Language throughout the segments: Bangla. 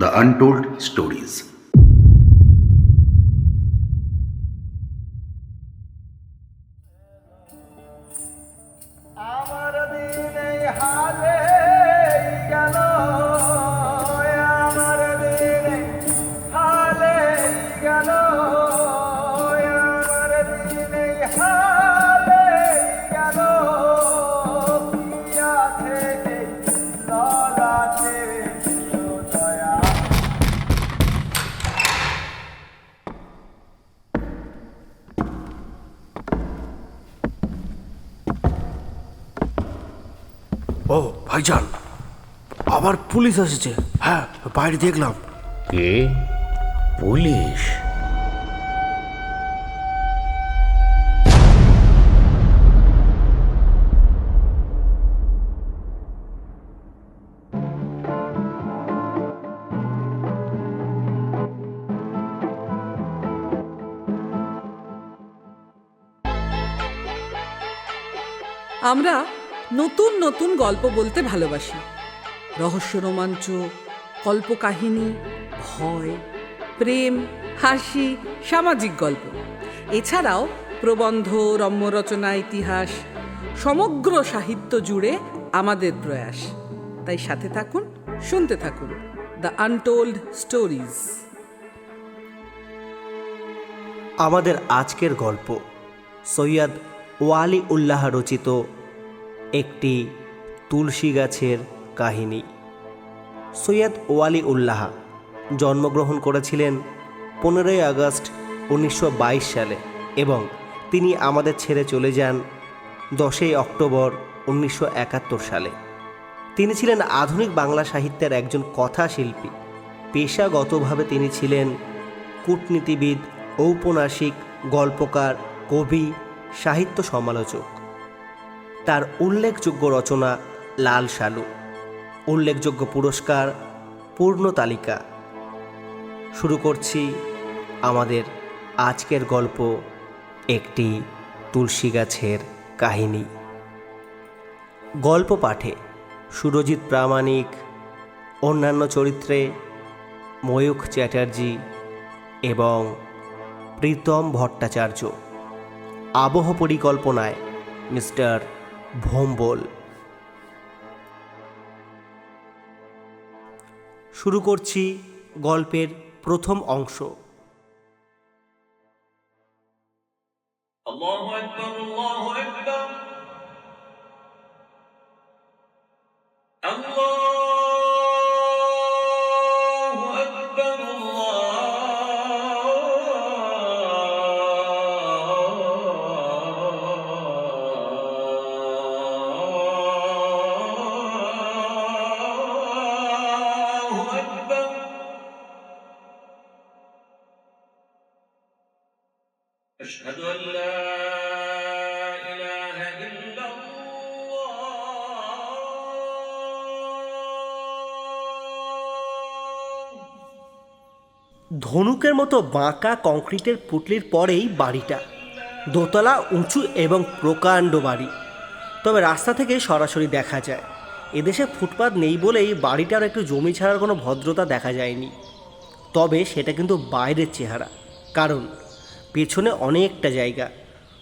The Untold Stories. পুলিশ এসেছে। হ্যাঁ বাইরে দেখলাম। কে? পুলিশ? আমরা নতুন নতুন গল্প বলতে ভালোবাসি। রহস্য রোমাঞ্চ, কল্পকাহিনী, ভয়, প্রেম, হাসি, সামাজিক গল্প। এছাড়াও প্রবন্ধ, রম্যরচনা, ইতিহাস, সমগ্র সাহিত্য জুড়ে আমাদের প্রয়াস। তাই সাথে থাকুন, শুনতে থাকুন দ্য আনটোল্ড স্টোরিজ আমাদের আজকের গল্প সৈয়দ ওয়ালি উল্লাহ রচিত একটি তুলসী গাছের কাহিনী। সৈয়দ ওয়ালি উল্লাহ জন্মগ্রহণ করেছিলেন পনেরোই আগস্ট উনিশশো বাইশ সালে এবং তিনি আমাদের ছেড়ে চলে যান দশই অক্টোবর উনিশশো একাত্তর সালে। তিনি ছিলেন আধুনিক বাংলা সাহিত্যের একজন কথাশিল্পী। পেশাগতভাবে তিনি ছিলেন কূটনীতিবিদ, ঔপন্যাসিক, গল্পকার, কবি, সাহিত্য সমালোচক। তার উল্লেখযোগ্য রচনা লাল সালু উল্লেখযোগ্য পুরস্কার, পূর্ণ তালিকা। শুরু করছি আমাদের আজকের গল্প, একটি তুলসী গাছের কাহিনী। গল্প পাঠে সুরজিৎ প্রামাণিক, অন্যান্য চরিত্রে ময়ূখ চ্যাটার্জি এবং প্রীতম ভট্টাচার্য। আবহ পরিকল্পনায় মিস্টার ভোম্বল। শুরু করছি গল্পের প্রথম অংশ। Allah ধনুকের মতো বাঁকা কংক্রিটের পুটলির পরেই বাড়িটা। দোতলা উঁচু এবং প্রকাণ্ড বাড়ি। তবে রাস্তা থেকে সরাসরি দেখা যায়। এদেশে ফুটপাত নেই বলেই বাড়িটার একটু জমি ছাড়ার কোনো ভদ্রতা দেখা যায়নি। তবে সেটা কিন্তু বাইরের চেহারা। কারণ, পেছনে অনেকটা জায়গা।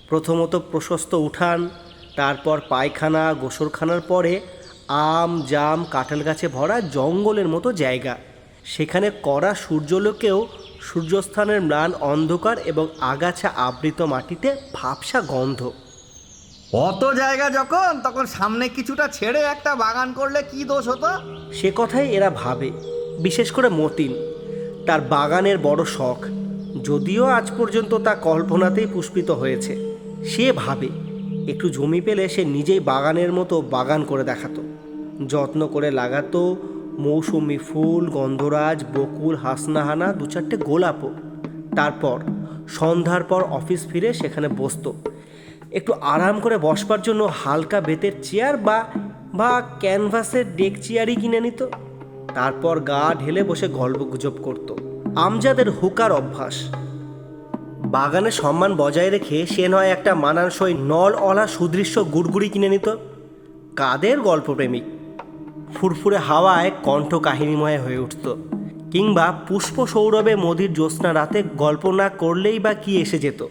প্রথমত প্রশস্ত উঠান, তারপর পায়খানা গোসরখানার পরে আম, জাম, কাঁঠাল গাছে ভরা জঙ্গলের মতো জায়গা। সেখানে কড়া সূর্যলোকেও সূর্যস্থানের ম্লান অন্ধকার এবং আগাছা আবৃত মাটিতে ভাবসা গন্ধ। অত জায়গা যখন তখন সামনে কিছুটা ছেড়ে একটা বাগান করলে কি দোষ হতো? সে কথাই এরা ভাবে বিশেষ করে মতিন। তার বাগানের বড় শখ যদিও আজ পর্যন্ত তা কল্পনাতেই পুষ্পিত হয়েছে। সে ভাবে একটু জমি পেলে সে নিজেই বাগানের মতো বাগান করে দেখাতো। যত্ন করে লাগাতো মৌসুমি ফুল, গন্ধরাজ, বকুল, হাসনাহানা দু চারটে গোলাপও তারপর সন্ধ্যার পর অফিস ফিরে সেখানে বসতো। একটু আরাম করে বসবার জন্য হালকা বেতের চেয়ার বা বা ক্যানভাসের ডেক চেয়ারই কিনে নিত। তারপর গা ঢেলে বসে গল্প গুজব করতো। আমজাদের হুকার অভ্যাস। বাগানে সম্মান বজায় রেখে সে নয় একটা মানানসই নল অলা সুদৃশ্য গুড়গুড়ি কিনে নিত। কাদের গল্পপ্রেমিক? ফুরফুরে হাওয়ায় কণ্ঠ কাহিনীময় হয়ে উঠত। কিংবা পুষ্প সৌরভে মোদির জ্যোৎস্না রাতে গল্প না করলেই বা কি এসে যেত?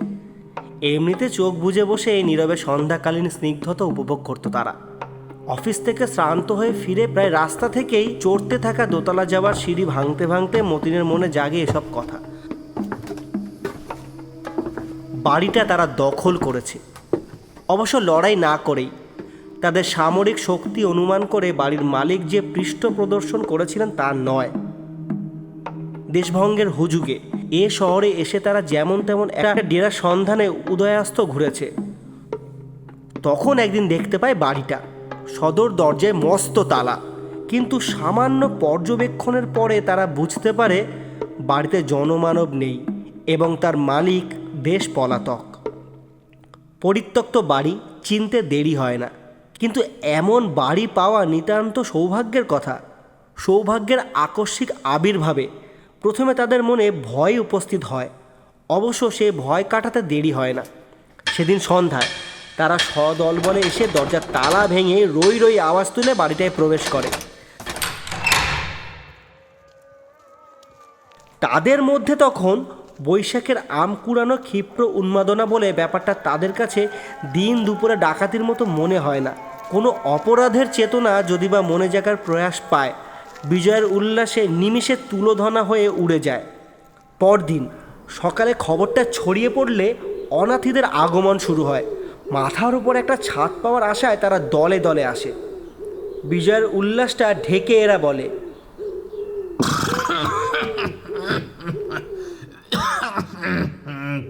এমনিতে চোখ বুজে বসে এই নীরবে সন্ধ্যাকালীন স্নিগ্ধতা উপভোগ করতো তারা। অফিস থেকে শ্রান্ত হয়ে ফিরে প্রায় রাস্তা থেকেই চড়তে থাকা দোতলা যাওয়ার সিঁড়ি ভাঙতে ভাঙতে মতিনের মনে জাগে এসব কথা। বাড়িটা তারা দখল করেছে। অবশ্য লড়াই না করেই তাদের সামরিক শক্তি অনুমান করে বাড়ির মালিক যে পৃষ্ঠ প্রদর্শন করেছিলেন তা নয়। দেশভঙ্গের হুজুগে, এ শহরে এসে তারা যেমন তেমন একটা ডেরার সন্ধানে উদয়াস্ত ঘুরেছে। তখন একদিন দেখতে পায় বাড়িটা, সদর দরজায় মস্ত তালা। কিন্তু সামান্য পর্যবেক্ষণের পরে তারা বুঝতে পারে বাড়িতে জনমানব নেই এবং তার মালিক দেশ পলাতক। পরিত্যক্ত বাড়ি চিনতে দেরি হয় না। কিন্তু এমন বাড়ি পাওয়া নিতান্ত সৌভাগ্যের কথা, সৌভাগ্যের আকস্মিক আবির্ভাবে প্রথমে তাদের মনে ভয় উপস্থিত হয়। অবশ্য সে ভয় কাটাতে দেরি হয় না। সেদিন সন্ধ্যায় তারা সদল বলে এসে দরজার তালা ভেঙে রই রই আওয়াজ তুলে বাড়িটায় প্রবেশ করে। তাদের মধ্যে তখন বৈশাখের আম কুড়ানো ক্ষিপ্র উন্মাদনা বলে ব্যাপারটা তাদের কাছে দিন দুপুরে ডাকাতির মতো মনে হয় না। কোনো অপরাধের চেতনা যদি বা মনে জাগার প্রয়াস পায়, বিজয়ের উল্লাসে নিমিষে তুলোধনা হয়ে উড়ে যায়। পরদিন সকালে খবরটা ছড়িয়ে পড়লে অনাথীদের আগমন শুরু হয়। মাথার উপর একটা ছাদ পাওয়ার আশায় তারা দলে দলে আসে। বিজয়ের উল্লাসটা ঢেকে এরা বলে,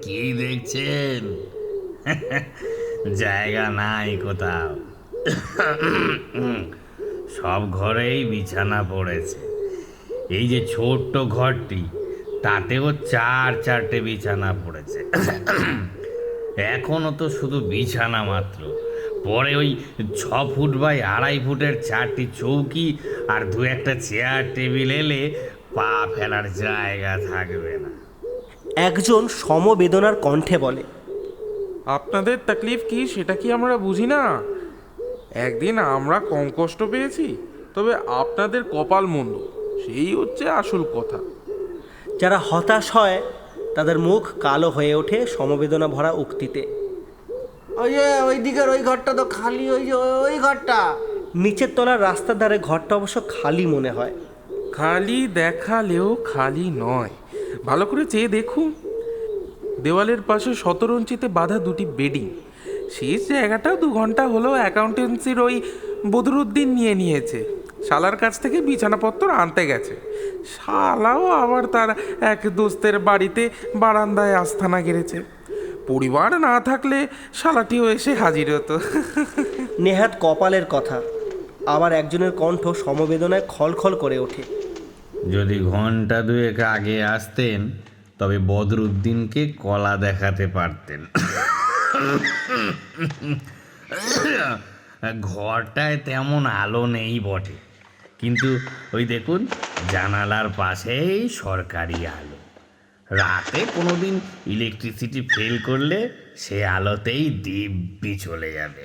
কি দেখছেন? জায়গা নাই কোথাও। সব ঘরেই বিছানা পড়েছে। এই যে ছোট্ট ঘরটি তাতেও চার চারটে বিছানা পড়েছে। এখনও তো শুধু বিছানা মাত্র। পরে ওই ছ ফুট বাই আড়াই ফুটের চারটি চৌকি আর দু একটা চেয়ার টেবিল এলে পা ফেলার জায়গা থাকবে না। একজন সমবেদনার কণ্ঠে বলে আপনাদের তাকলিফ কি সেটা কি আমরা বুঝি না? একদিন আমরা কম কষ্ট পেয়েছি তবে আপনাদের কপাল মন্দ সেই হচ্ছে আসল কথা। যারা হতাশ হয় তাদের মুখ কালো হয়ে ওঠে সমবেদনা ভরা উক্তিতে। ওই যে ওই দিকের ওই ঘরটা তো খালি ওই যে ওই ঘরটা। নিচের তলার রাস্তার ধারে ঘরটা অবশ্য খালি মনে হয়। খালি দেখালেও খালি নয়। ভালো করে চেয়ে দেখুন। দেওয়ালের পাশে শতরঞ্চিতে বাঁধা দুটি বেডিং। শেষ জায়গাটাও দু ঘণ্টা হলো অ্যাকাউন্টেন্সির ওই বদরুদ্দিন নিয়ে নিয়েছে। শালার কাছ থেকে বিছানাপত্র আনতে গেছে। শালাও আবার তার এক দোস্তের বাড়িতে বারান্দায় আস্থানা গেড়েছে। পরিবার না থাকলে শালাটিও এসে হাজির হতো। নেহাত কপালের কথা। আবার একজনের কণ্ঠ সমবেদনায় খলখল করে ওঠে। যদি ঘণ্টা দুয়েক আগে আসতেন তবে বদরুদ্দিনকে কলা দেখাতে পারতেন। ঘরটায় তেমন আলো নেই বটে। কিন্তু ওই দেখুন, জানালার পাশেই সরকারি আলো। রাতে কোনো দিন ইলেকট্রিসিটি ফেল করলে সে আলোতেই দিব্যি চলে যাবে।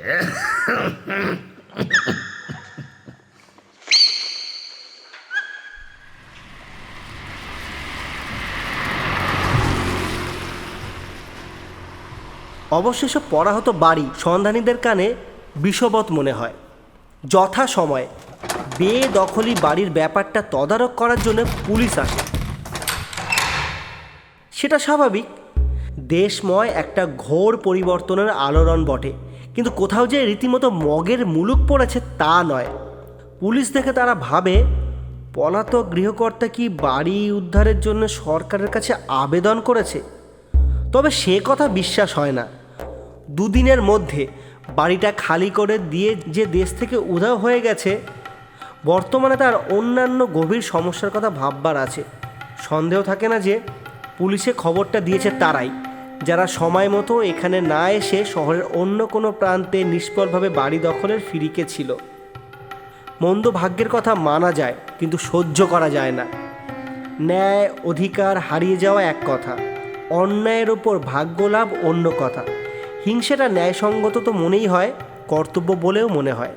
অবশেষে পড়া হতো বাড়ি সন্ধানীদের কানে বিষবৎ মনে হয়। যথা সময়ে বেদখলি বাড়ির ব্যাপারটা তদারক করার জন্য পুলিশ আসে। সেটা স্বাভাবিক। দেশময় একটা ঘোর পরিবর্তনের আলোড়ন বটে। কিন্তু কোথাও যে রীতিমতো মগের মুলুক পড়েছে তা নয়। পুলিশ দেখে তারা ভাবে, পলাতক গৃহকর্তা কি বাড়ি উদ্ধারের জন্য সরকারের কাছে আবেদন করেছে? তবে সে কথা বিশ্বাস হয় না। দুদিনের মধ্যে বাড়িটা খালি করে দিয়ে যে দেশ থেকে উধাও হয়ে গেছে, বর্তমানে তার অন্যান্য গভীর সমস্যার কথা ভাববার আছে। সন্দেহ থাকে না যে পুলিশে খবরটা দিয়েছে তারাই। যারা সময় মতো এখানে না এসে শহরের অন্য কোনো প্রান্তে নিষ্ফলভাবে বাড়ি দখলের ফিরিকে ছিল। মন্দ ভাগ্যের কথা মানা যায়, কিন্তু সহ্য করা যায় না। ন্যায় অধিকার হারিয়ে যাওয়া এক কথা, অন্যায়ের ওপর ভাগ্য লাভ অন্য কথা। হিংসেটা ন্যায়সঙ্গত তো মনেই হয়, কর্তব্য বলেও মনে হয়।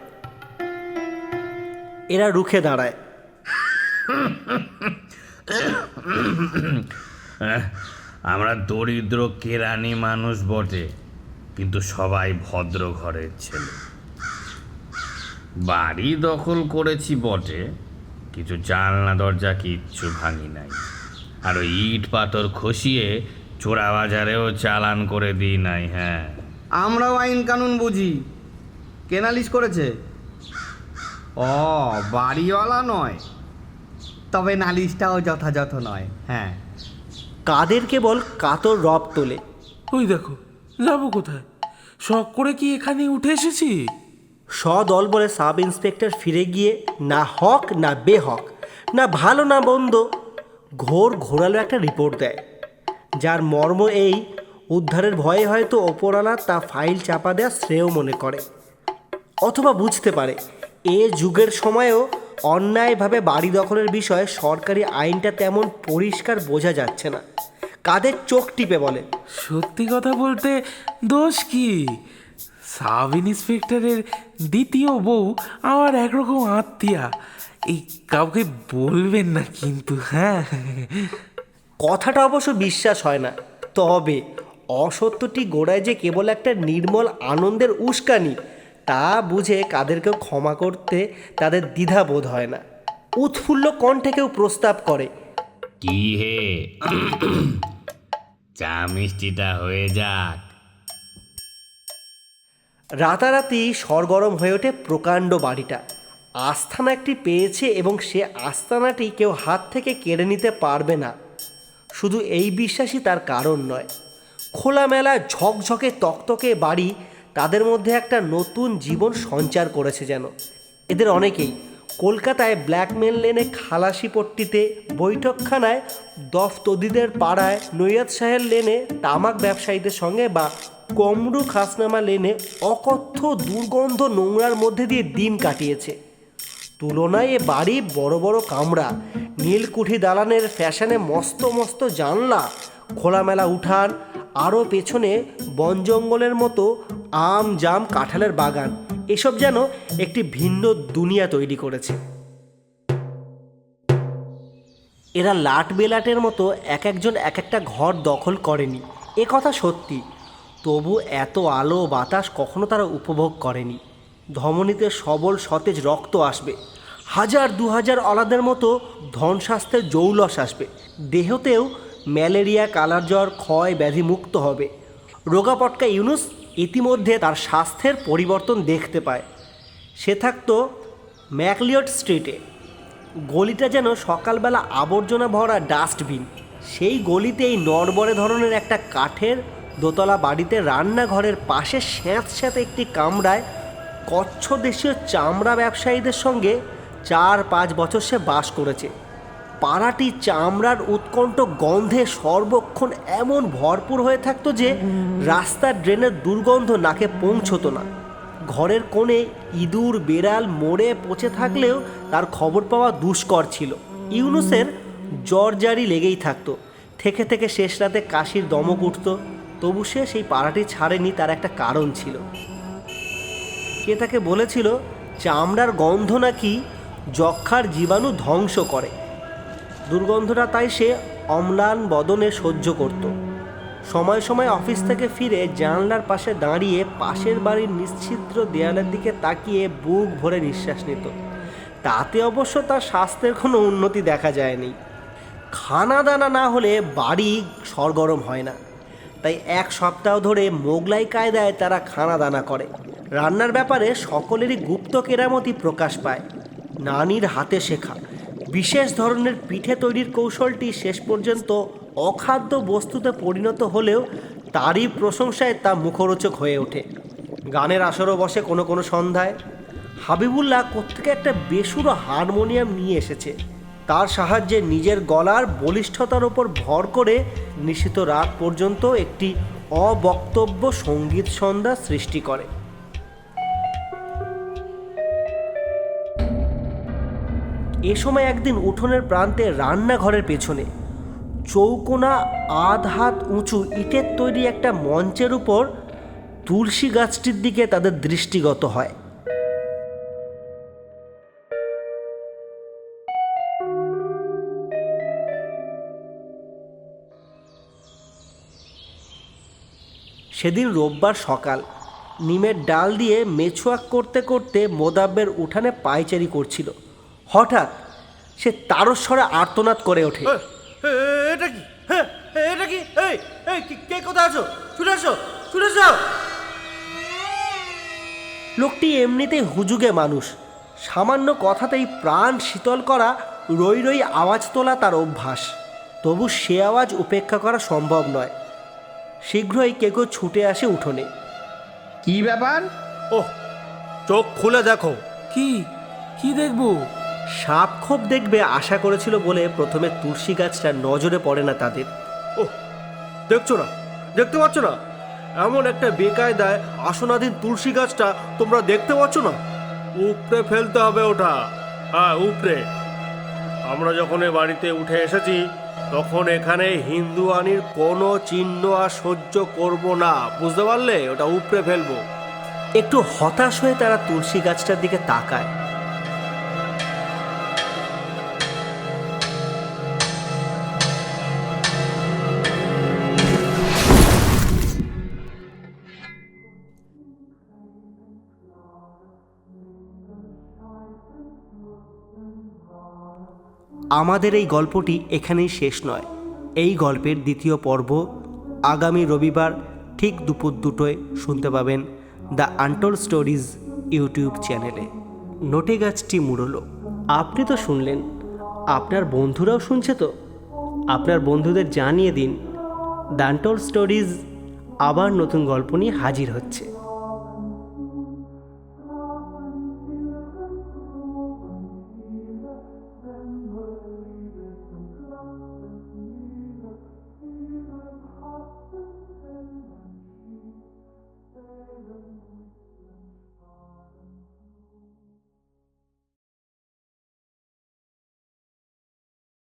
এরা রুখে দাঁড়ায়। আমরা দরিদ্র, কেরানি মানুষ বটে, কিন্তু সবাই ভদ্র ঘরের ছেলে। বাড়ি দখল করেছি বটে, কিছু জানলা, দরজা কিচ্ছু ভাঙি নাই। আর ইট পাথর খসিয়ে চোরা বাজারেও চালান করে দিই নাই হ্যাঁ। আমরাও আইন কানুন বুঝি। কে নালিশ করেছে? ও বাড়িওয়ালা নয়। তবে নালিশটাও যথাযথ নয় হ্যাঁ। কাদের কেবল কাতর রব তোলে। ওই দেখো যাব কোথায়? শখ করে কি এখানে উঠে এসেছি? সদল বলে সাব ইন্সপেক্টর ফিরে গিয়ে না হক না বেহক না ভালো না বন্ধ ঘোর ঘোরালো একটা রিপোর্ট দেয়। যার মর্ম এই উদ্ধারের ভয়ে হয়তো ওপরওয়ালা তা ফাইল চাপা দেওয়া শ্রেয় মনে করে। অথবা বুঝতে পারে এ যুগের সময়েও অন্যায়ভাবে বাড়ি দখলের বিষয়ে সরকারি আইনটা তেমন পরিষ্কার বোঝা যাচ্ছে না। কাদের চোখ টিপে বলে। সত্যি কথা বলতে দোষ কি? সাব ইন্সপেক্টরের দ্বিতীয় বউ আমার একরকম আত্মীয়া। এই কাউকে বলবেন না কিন্তু হ্যাঁ। কথাটা অবশ্য বিশ্বাস হয় না। তবে অসত্যটি গোড়ায় যে কেবল একটা নির্মল আনন্দের উস্কানি তা বুঝে কাদেরকেও ক্ষমা করতে তাদের দ্বিধা বোধ হয় না। উৎফুল্ল কণ্ঠে কেউ প্রস্তাব করে কি হে? চা মিষ্টিটা হয়ে যাক। রাতারাতি সরগরম হয়ে ওঠে প্রকাণ্ড বাড়িটা। আস্থানা একটি পেয়েছে এবং সে আস্থানাটি কেউ হাত থেকে কেড়ে নিতে পারবে না। শুধু এই বিশ্বাসই তার কারণ নয়। খোলামেলা ঝকঝকে তকতকে বাড়ি তাদের মধ্যে একটা নতুন জীবন সঞ্চার করেছে যেন। এদের অনেকেই কলকাতায় ব্ল্যাকমেল লেনে খালাসি পট্টিতে বৈঠকখানায় দফতদিদের পাড়ায় নৈয়াদ সাহের লেনে তামাক ব্যবসায়ীদের সঙ্গে বা কমরু খাসনামা লেনে অকথ্য দুর্গন্ধ নোংরার মধ্যে দিয়ে দিন কাটিয়েছে। তুলনায় এ বাড়ি বড় বড় কামরা, নীলকুঠি দালানের ফ্যাশনে মস্ত মস্ত জানলা খোলামেলা উঠান আরও পেছনে বন জঙ্গলের মতো আম, জাম, কাঁঠালের বাগান। এসব যেন একটি ভিন্ন দুনিয়া তৈরি করেছে। এরা লাট বেলাটের মতো এক একজন এক একটা ঘর দখল করেনি। এ কথা সত্যি। তবু এত আলো বাতাস কখনো তারা উপভোগ করেনি। ধমনীতে সবল সতেজ রক্ত আসবে। হাজার দু হাজার অলাদের মতো ধন স্বাস্থ্যের জৌলস আসবে। দেহতেও ম্যালেরিয়া, কালার জ্বর, ক্ষয়, ব্যাধি মুক্ত হবে। রোগাপটকা ইউনুস ইতিমধ্যে তার স্বাস্থ্যের পরিবর্তন দেখতে পায়। সে থাকতো ম্যাকলিয়ট স্ট্রিটে। গলিটা যেন সকালবেলা আবর্জনা ভরা ডাস্টবিন। সেই গলিতেই নড়বড়ে ধরনের একটা কাঠের দোতলা বাড়িতে রান্নাঘরের পাশে স্যাঁত স্যাঁত একটি কামরায় কচ্ছ দেশীয় চামড়া ব্যবসায়ীদের সঙ্গে চার পাঁচ বছর সে বাস করেছে। পাড়াটি চামড়ার উৎকণ্ঠ গন্ধে সর্বক্ষণ এমন ভরপুর হয়ে থাকতো যে রাস্তার ড্রেনের দুর্গন্ধ নাকে পৌঁছতো না। ঘরের কোণে ইঁদুর, বেড়াল, মোড়ে পচে থাকলেও তার খবর পাওয়া দুষ্কর ছিল। ইউনুসের জ্বর জারি লেগেই থাকতো। থেকে থেকে শেষ রাতে কাশির দমক উঠত। তবু সে সেই পাড়াটি ছাড়েনি তার একটা কারণ ছিল। কে তাকে বলেছিল, চামড়ার গন্ধ নাকি যক্ষার জীবাণু ধ্বংস করে। দুর্গন্ধটা তাই সে অম্লান বদনে সহ্য করত। সময় সময় অফিস থেকে ফিরে জানলার পাশে দাঁড়িয়ে পাশের বাড়ির নিশ্ছিদ্র দেয়ালের দিকে তাকিয়ে বুক ভরে নিঃশ্বাস নিত। তাতে অবশ্য তার স্বাস্থ্যের কোনো উন্নতি দেখা যায়নি। খানা দানা না হলে বাড়ি সরগরম হয় না। তাই এক সপ্তাহ ধরে মোগলাই কায়দায় তারা খানা দানা করে। রান্নার ব্যাপারে সকলেরই গুপ্ত কেরামতি প্রকাশ পায়। নানির হাতে শেখা। বিশেষ ধরনের পিঠে তৈরির কৌশলটি শেষ পর্যন্ত অখাদ্য বস্তুতে পরিণত হলেও তারই প্রশংসায় তা মুখরোচক হয়ে ওঠে। গানের আসরও বসে কোনো কোনো সন্ধ্যায়। হাবিবুল্লাহ কোত্থেকে একটা বেসুরো হারমোনিয়াম নিয়ে এসেছে। তার সাহায্যে নিজের গলার বলিষ্ঠতার ওপর ভর করে নিশিত রাত পর্যন্ত একটি অবক্তব্য সংগীত সন্ধ্যা সৃষ্টি করে। এ সময় একদিন উঠোনের প্রান্তে রান্নাঘরের পেছনে চৌকোনা আধ হাত উঁচু ইটের তৈরি একটা মঞ্চের উপর তুলসী গাছটির দিকে তাদের দৃষ্টিগত হয়। সেদিন রোববার সকাল, নিমের ডাল দিয়ে মেছুয়াক করতে করতে মোদাব্বের উঠানে পায়চারি করছিল। হঠাৎ সে তারস্বরে আর্তনাদ করে ওঠে। এটা কি? হ্যাঁ এটা কি? এই এই কে কোথায় আছো? ছুটে আসো আসো। লোকটি এমনিতেই হুজুগে মানুষ। সামান্য কথাতেই প্রাণ শীতল করা রই রই আওয়াজ তোলা তার অভ্যাস। তবু সে আওয়াজ উপেক্ষা করা সম্ভব নয়। শীঘ্রই কে কেউ ছুটে আসে উঠোনে। কি ব্যাপার? ওহ চোখ খুলে দেখো। কি? কি দেখব? সাপ খোপ দেখবে আশা করেছিল বলে প্রথমে তুলসী গাছটা নজরে পড়ে না তাদের। ওহ দেখছ না? দেখতে পাচ্ছ না? এমন একটা বেকায়দায় আসনাধীন তুলসী গাছটা তোমরা দেখতে পাচ্ছ না? উপড়ে ফেলতে হবে ওটা। হ্যাঁ উপড়ে। আমরা যখন এ বাড়িতে উঠে এসেছি তখন এখানে হিন্দু আনির কোনো চিহ্ন আর সহ্য করব না। বুঝতে পারলে? ওটা উপড়ে ফেলব। একটু হতাশ হয়ে তারা তুলসী গাছটার দিকে তাকায়। আমাদের এই গল্পটি এখানেই শেষ নয়। এই গল্পের দ্বিতীয় পর্ব আগামী রবিবার ঠিক দুপুর দুটোয় শুনতে পাবেন দ্য আনটোল স্টোরিজ ইউটিউব চ্যানেলে। নোটে গাছটি মুড়লো। আপনি তো শুনলেন। আপনার বন্ধুরাও শুনছে তো? আপনার বন্ধুদের জানিয়ে দিন, দ্য আনটোল স্টোরিজ আবার নতুন গল্প নিয়ে হাজির হচ্ছে।